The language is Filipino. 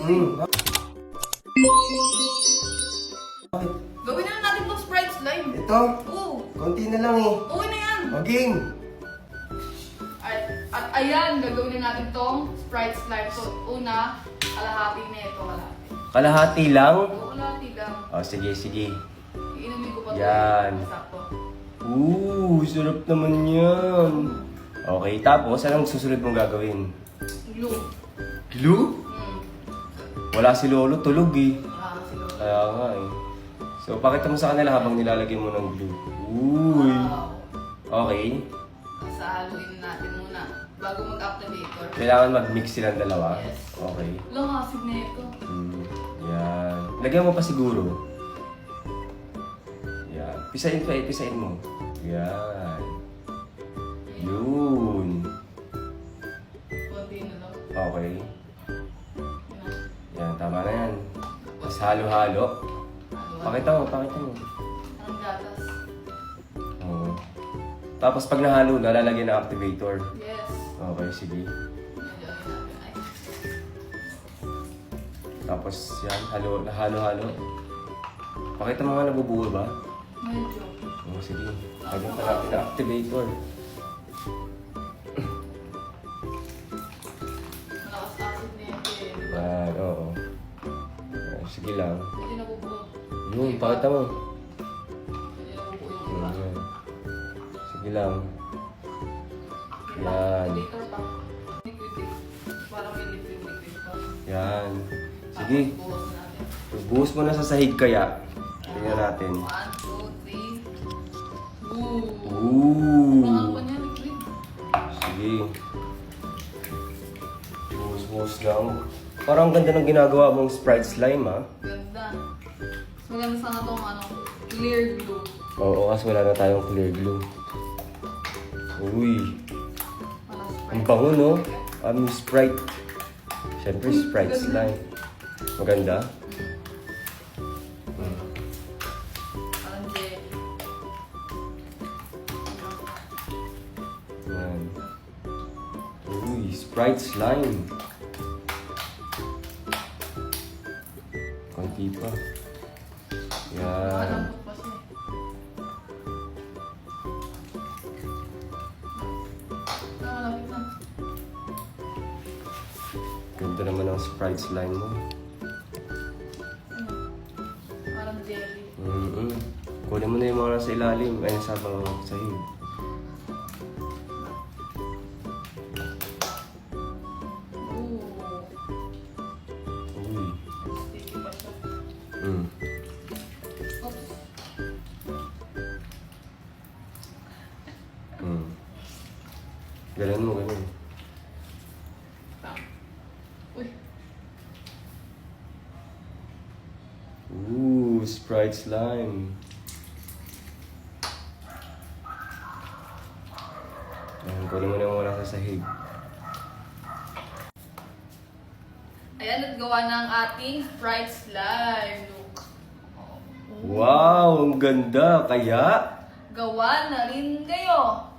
Hmm. Gawin na lang natin tong Sprite slime. Ito, Oo. konti na lang eh. Okay na yan. Maging. At, at ayan, gagawin na natin tong Sprite slime. So, una, kalahati na ito, kalahati. Kalahati lang. Oo, kalahati lang. Oh, sige, sige. Iinumin ko pa ito. Yan. Sakto. Ooh, sarap naman yan. Okay, tapos anong susunod mong gagawin? Glue. Glue? Hmm. Wala si Lolo, tulog eh. Ah, siguro. Kaya nga eh. So, pakita mo sa kanila habang nilalagay mo ng glue. Uy. Wow. Okay. Sahaluin natin muna bago mag-activator. Kailangan mag-mix silang dalawa. Yes. Okay. Lang asid na ito. Hmm. Yan. Lagyan mo pa siguro. Yan. Pisain pa eh, pisain mo. Yan. Yun. Tama na yan. Tapos halo-halo. Pakita mo, pakita mo. Anong gatas? Oo. Tapos pag nahalo na, lalagyan ng activator. Yes. Okay, sige. Tapos yan, halo, halo-halo. Pakita mo nga nabubuo ba? Medyo. Oo, sige. Lagyan pa natin ng activator. Sige lang. Medyo nabubuo. Yun, pakita mo. Medyo nabubuo yung Yun, iba. Sige lang. Yan. Yan. Sige. Buhos mo na sa sahig kaya. Tingnan natin. One, two, three. Ooh. Sige. Buhos-buhos lang. Parang ang ganda ng ginagawa mong Sprite slime, ha? Ganda. Mas maganda sana tong ano, clear glue. Oo, kasi wala na tayong clear glue. Uy, ang bango, no? Um, Sprite. Siyempre, Sprite slime. Maganda? Jelly. Yan. Uy, Sprite slime. Konti pa. Yan. Ganda naman ang Sprite slime mo. Ano? Parang jelly. Mm-mm. Kunin mo na yung mga nasa ilalim. Ay, nasa bang sahig. Galan mo, ganun. Uy. Ooh, Sprite slime. Ayan, kunin mo na yung mga nasa sahig. Ayan, at gawa ng ating Sprite slime. Look. Wow, ang ganda. Kaya, Gawa na rin kayo.